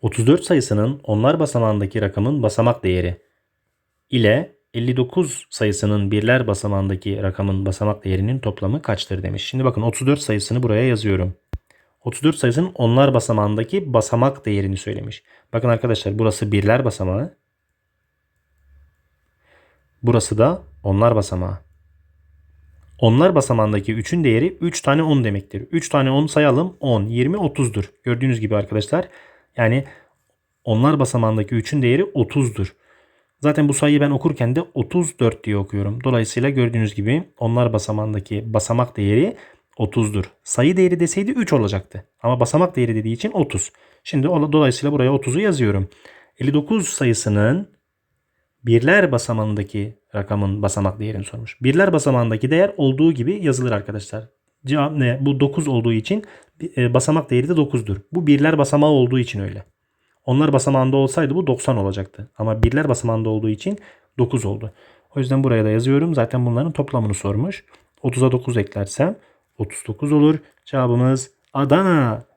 34 sayısının onlar basamağındaki rakamın basamak değeri ile 59 sayısının birler basamağındaki rakamın basamak değerinin toplamı kaçtır demiş. Şimdi bakın 34 sayısını buraya yazıyorum. 34 sayısının onlar basamağındaki basamak değerini söylemiş. Bakın arkadaşlar burası birler basamağı. Burası da onlar basamağı. Onlar basamağındaki 3'ün değeri 3 tane 10 demektir. 3 tane 10 sayalım 10, 20, 30'dur. Gördüğünüz gibi arkadaşlar yani onlar basamağındaki 3'ün değeri 30'dur. Zaten bu sayıyı ben okurken de 34 diye okuyorum. Dolayısıyla gördüğünüz gibi onlar basamağındaki basamak değeri 30'dur. Sayı değeri deseydi 3 olacaktı. Ama basamak değeri dediği için 30. Şimdi dolayısıyla buraya 30'u yazıyorum. 59 sayısının birler basamağındaki rakamın basamak değerini sormuş. Birler basamağındaki değer olduğu gibi yazılır arkadaşlar. Cevap ne? Bu 9 olduğu için e, basamak değeri de 9'dur. Bu birler basamağı olduğu için öyle. Onlar basamağında olsaydı bu 90 olacaktı. Ama birler basamağında olduğu için 9 oldu. O yüzden buraya da yazıyorum. Zaten bunların toplamını sormuş. 30'a 9 eklersem 39 olur. Cevabımız Adana.